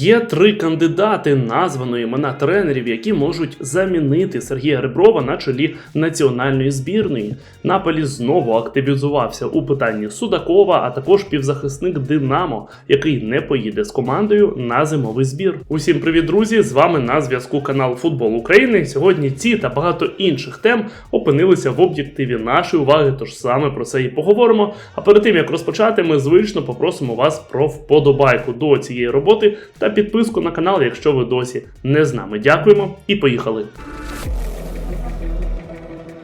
Є три кандидати названої імена тренерів, які можуть замінити Сергія Реброва на чолі національної збірної. Наполі знову активізувався у питанні Судакова, а також півзахисник Динамо, який не поїде з командою на зимовий збір. Усім привіт, друзі! З вами на зв'язку канал Футбол України. Сьогодні ці та багато інших тем опинилися в об'єктиві нашої уваги. Тож саме про це і поговоримо. А перед тим як розпочати, ми звично попросимо вас про вподобайку до цієї роботи та підписку на канал, якщо ви досі не з нами. Дякуємо і поїхали.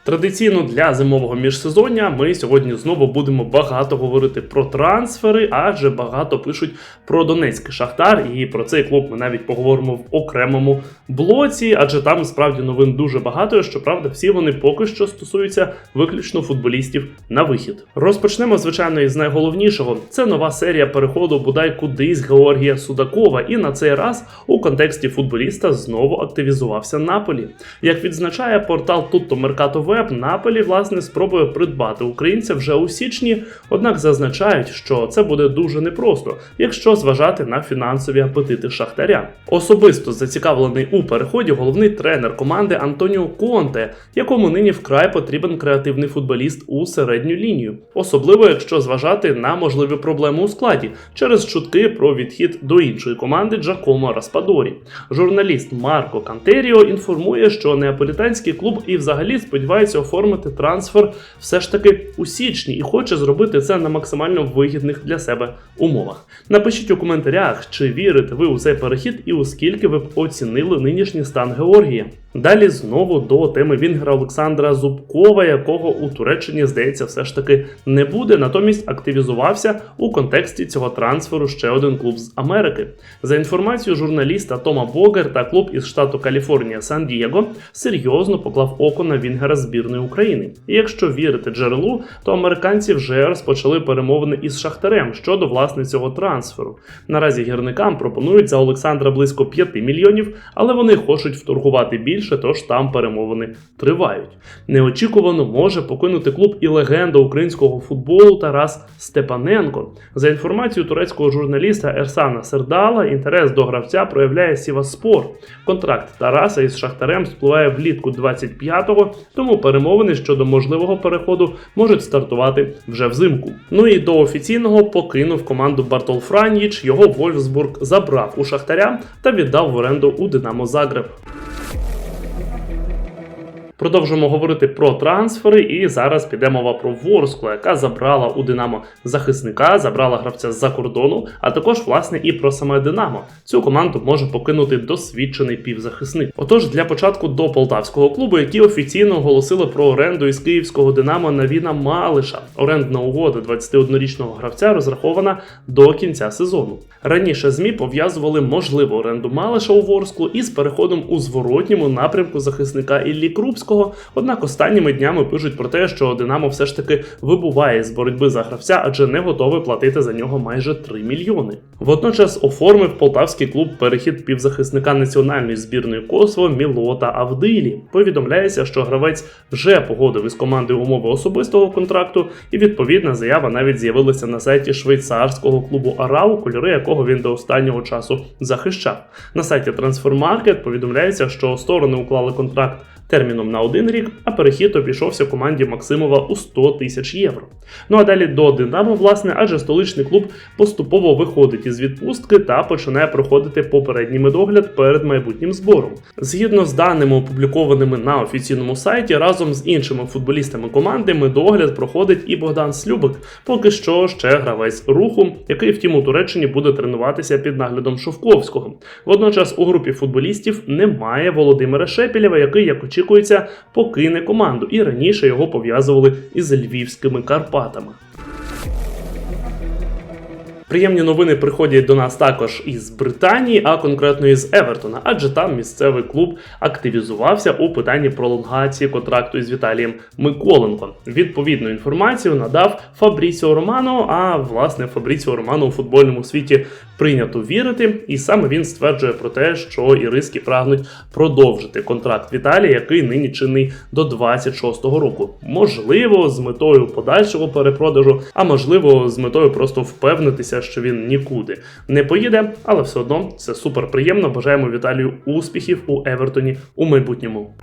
Традиційно для зимового міжсезоння ми сьогодні знову будемо багато говорити про трансфери, адже багато пишуть про Донецький Шахтар, і про цей клуб ми навіть поговоримо в окремому блоці, адже там справді новин дуже багато. Щоправда, всі вони поки що стосуються виключно футболістів на вихід. Розпочнемо, звичайно, із найголовнішого: це нова серія переходу бодай кудись Георгія Судакова. І на цей раз у контексті футболіста знову активізувався Наполі. Як відзначає портал Tutto Mercato Web, Наполі власне спробує придбати українця вже у січні, однак зазначають, що це буде дуже непросто, якщо зважати на фінансові апетити Шахтаря. Особисто зацікавлений у переході головний тренер команди Антоніо Конте, якому нині вкрай потрібен креативний футболіст у середню лінію, особливо якщо зважати на можливі проблеми у складі через чутки про відхід до іншої команди Джакомо Распадорі. Журналіст Марко Кантеріо інформує, що неаполітанський клуб і взагалі сподівається оформити трансфер все ж таки у січні і хоче зробити це на максимально вигідних для себе умовах. Напишіть у коментарях, чи вірите ви у цей перехід і оскільки ви б оцінили нинішній стан Георгія. Далі знову до теми Вінгера Олександра Зубкова, якого у Туреччині здається все ж таки не буде. Натомість активізувався у контексті цього трансферу ще один клуб з Америки. За інформацією журналіста Тома Богер та клуб із штату Каліфорнія Сан-Дієго серйозно поклав око на Вінгера збірної України. І якщо вірити джерелу, то американці вже розпочали перемовини із Шахтарем щодо власне цього трансферу. Наразі гірникам пропонують за Олександра близько 5 мільйонів, але вони хочуть вторгувати більше, тож там перемовини тривають. Неочікувано може покинути клуб і легенда українського футболу Тарас Степаненко. За інформацією турецького журналіста Ерсана Сердала, інтерес до гравця проявляє Сіваспор. Контракт Тараса із Шахтарем спливає влітку 25-го, тому перемовини щодо можливого переходу можуть стартувати вже взимку. Ну і до офіційного покинув команду Бартол Франніч. Його Вольфсбург забрав у Шахтаря та віддав в оренду у Динамо Загреб. Продовжуємо говорити про трансфери, і зараз піде мова про Ворсклу, яка забрала у Динамо захисника, забрала гравця з-за кордону, а також власне і про саме Динамо. Цю команду може покинути досвідчений півзахисник. Отож, для початку до полтавського клубу, які офіційно оголосили про оренду із київського Динамо Навіна Малиша. Орендна угода 21-річного гравця розрахована до кінця сезону. Раніше змі пов'язували можливу оренду Малиша у Ворсклу із переходом у зворотньому напрямку захисника Іллі Крупського. Однак останніми днями пишуть про те, що Динамо все ж таки вибуває з боротьби за гравця, адже не готовий платити за нього майже 3 мільйони. Водночас оформив полтавський клуб перехід півзахисника національної збірної Косово Мілота Авдилі. Повідомляється, що гравець вже погодив із командою умови особистого контракту, і відповідна заява навіть з'явилася на сайті швейцарського клубу Арау, кольори якого він до останнього часу захищав. На сайті Transfermarket повідомляється, що сторони уклали контракт терміном на один рік, а перехід обійшовся команді Максимова у 100 тисяч євро. Ну а далі до Динамо, власне, адже столичний клуб поступово виходить із відпустки та починає проходити попередній медогляд перед майбутнім збором. Згідно з даними, опублікованими на офіційному сайті, разом з іншими футболістами команди медогляд проходить і Богдан Слюбик, поки що ще гравець руху, який втім у Туреччині буде тренуватися під наглядом Шовковського. Водночас у групі футболістів немає Володимира Шепілєва, який як очікується, покине команду, і раніше його пов'язували із львівськими Карпатами. Приємні новини приходять до нас також із Британії, а конкретно із Евертона, адже там місцевий клуб активізувався у питанні пролонгації контракту із Віталієм Миколенко. Відповідну інформацію надав Фабріціо Романо. А власне Фабріціо Романо у футбольному світі прийнято вірити, і саме він стверджує про те, що іриски прагнуть продовжити контракт Віталія, який нині чинний до 26-го року. Можливо, з метою подальшого перепродажу, а можливо, з метою просто впевнитися здавалося, що він нікуди не поїде, але все одно це супер приємно. Бажаємо Віталію успіхів у Евертоні у майбутньому.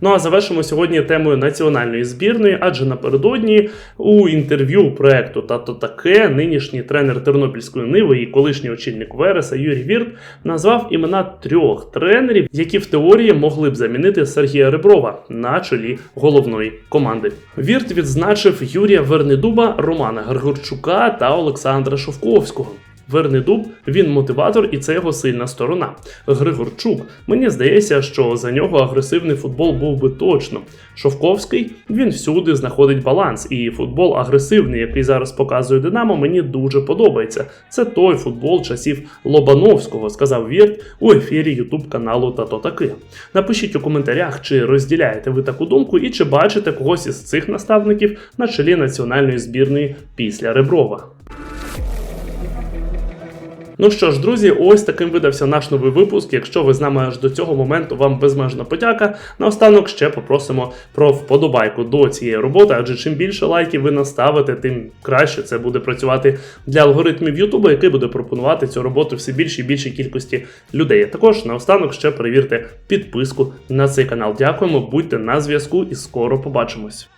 Ну а завершимо сьогодні темою національної збірної, адже напередодні у інтерв'ю проекту Тато таке нинішній тренер Тернопільської ниви і колишній очільник Вереса Юрій Вірт назвав імена трьох тренерів, які в теорії могли б замінити Сергія Реброва на чолі головної команди. Вірт відзначив Юрія Вернедуба, Романа Григорчука та Олександра Шовковського. Вернедуб він мотиватор, і це його сильна сторона. Григорчук, мені здається, що за нього агресивний футбол був би точно. Шовковський він всюди знаходить баланс, і футбол агресивний, який зараз показує Динамо, мені дуже подобається. Це той футбол часів Лобановського, сказав Вірт у ефірі Ютуб каналу Тато Таки. Напишіть у коментарях, чи розділяєте ви таку думку, і чи бачите когось із цих наставників на чолі національної збірної після Реброва. Ну що ж, друзі, ось таким видався наш новий випуск. Якщо ви з нами аж до цього моменту, вам безмежна подяка. Наостанок ще попросимо про вподобайку до цієї роботи, адже чим більше лайків ви наставите, тим краще це буде працювати для алгоритмів Ютубу, який буде пропонувати цю роботу все більшій і більшій кількості людей. Також наостанок ще перевірте підписку на цей канал. Дякуємо, будьте на зв'язку і скоро побачимось.